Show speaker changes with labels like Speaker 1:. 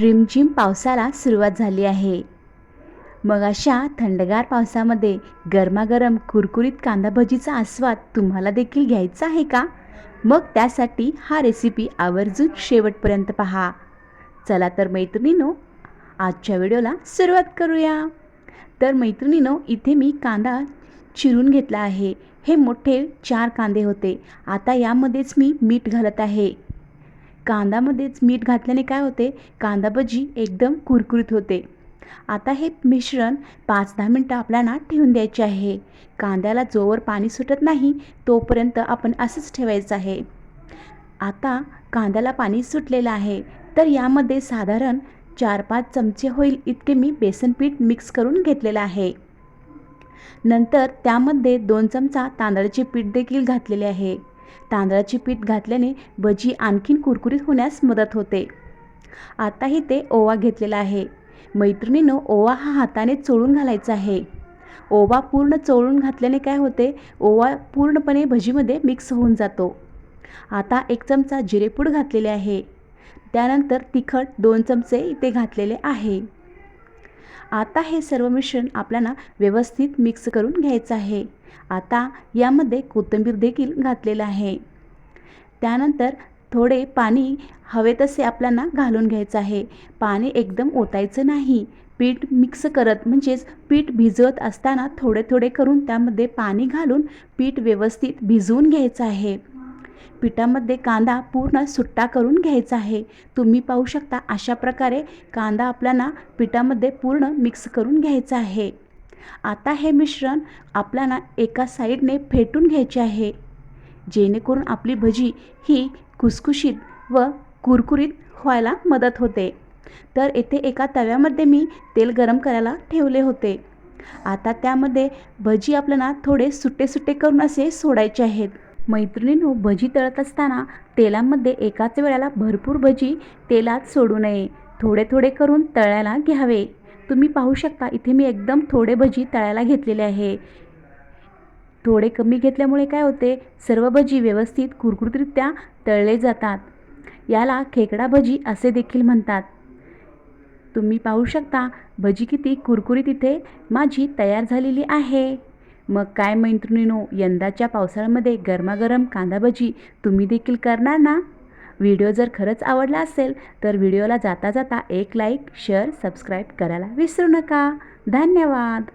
Speaker 1: रिमझिम पावसाला सुरुवात झाली आहे. मग अशा थंडगार पावसामध्ये गरमागरम कुरकुरीत कांदा भजीचा आस्वाद तुम्हाला देखील घ्यायचा आहे का? मग त्यासाठी हा रेसिपी आवर्जून शेवटपर्यंत पहा. चला तर मैत्रिणीनो आजच्या व्हिडिओला सुरुवात करूया. तर मैत्रिणीनो इथे मी कांदा चिरून घेतला आहे. हे मोठे चार कांदे होते. आता यामध्येच मी मीठ घालत आहे. कांदामध्येच मीठ घातल्याने काय होते? कांदा भजी एकदम कुरकुरीत होते. आता हे मिश्रण पाच दहा मिनटं आपल्याला ठेवून द्यायचे आहे. कांद्याला जोवर पाणी सुटत नाही तोपर्यंत आपण असंच ठेवायचं आहे. आता कांद्याला पाणी सुटलेलं आहे तर यामध्ये साधारण चार पाच चमचे होईल इतके मी बेसन पीठ मिक्स करून घेतलेलं आहे. नंतर त्यामध्ये दोन चमचा तांदळाचे पीठ देखील घातलेले आहे. तांदळाचे पीठ घातल्याने भजी आणखीन कुरकुरीत होण्यास मदत होते. आताही ते ओवा घेतलेला आहे. मैत्रिणीनं ओवा हा हाताने चोळून घालायचा आहे. ओवा पूर्ण चोळून घातल्याने काय होते? ओवा पूर्णपणे भजीमध्ये मिक्स होऊन जातो. आता एक चमचा जिरेपूड घातलेले आहे. त्यानंतर तिखट दोन चमचे इथे घातलेले आहे. आता हे सर्व मिश्रण आपल्याला व्यवस्थित मिक्स करून घ्यायचं आहे. आता यामध्ये कोथिंबीर देखील घातलेलं आहे. त्यानंतर थोडे पाणी हवे तसे आपल्याला घालून घ्यायचं आहे. पाणी एकदम ओतायचं नाही. पीठ मिक्स करत म्हणजेच पीठ भिजवत असताना थोडे थोडे करून त्यामध्ये पाणी घालून पीठ व्यवस्थित भिजवून घ्यायचं आहे. पिठामध्ये कांदा पूर्ण सुट्टा करून घ्यायचा आहे. तुम्ही पाहू शकता अशा प्रकारे कांदा आपल्याला पिठामध्ये पूर्ण मिक्स करून घ्यायचा आहे. आता हे मिश्रण आपल्याला एका साईडने फेटून घ्यायचे आहे. जेणेकरून आपली भजी ही खुसखुशीत व कुरकुरीत व्हायला मदत होते. तर येथे एका तव्यामध्ये मी तेल गरम करायला ठेवले होते. आता त्यामध्ये भजी आपल्याला थोडे सुट्टे सुट्टे करून असे सोडायचे आहेत. मैत्रिणींनो भजी तळत असताना तेलामध्ये एकाच वेळेला भरपूर भजी तेलात सोडू नये. थोडे थोडे करून तळायला घ्यावे. तुम्ही पाहू शकता इथे मी एकदम थोडे भजी तळायला घेतलेले आहे. थोडे कमी घेतल्यामुळे काय होते सर्व भजी व्यवस्थित कुरकुरीतरित्या तळले जातात. याला खेकडा भजी असे देखील म्हणतात. तुम्ही पाहू शकता भजी किती कुरकुरीत इथे माझी तयार झालेली आहे. मग काय मैत्रिणीनो यंदाच्या पावसाळ्यामध्ये गरमागरम कांदा भजी तुम्ही देखील करणार ना? व्हिडिओ जर खरंच आवडला असेल तर व्हिडिओला जाता जाता एक लाईक शेअर सबस्क्राईब करायला विसरू नका. धन्यवाद.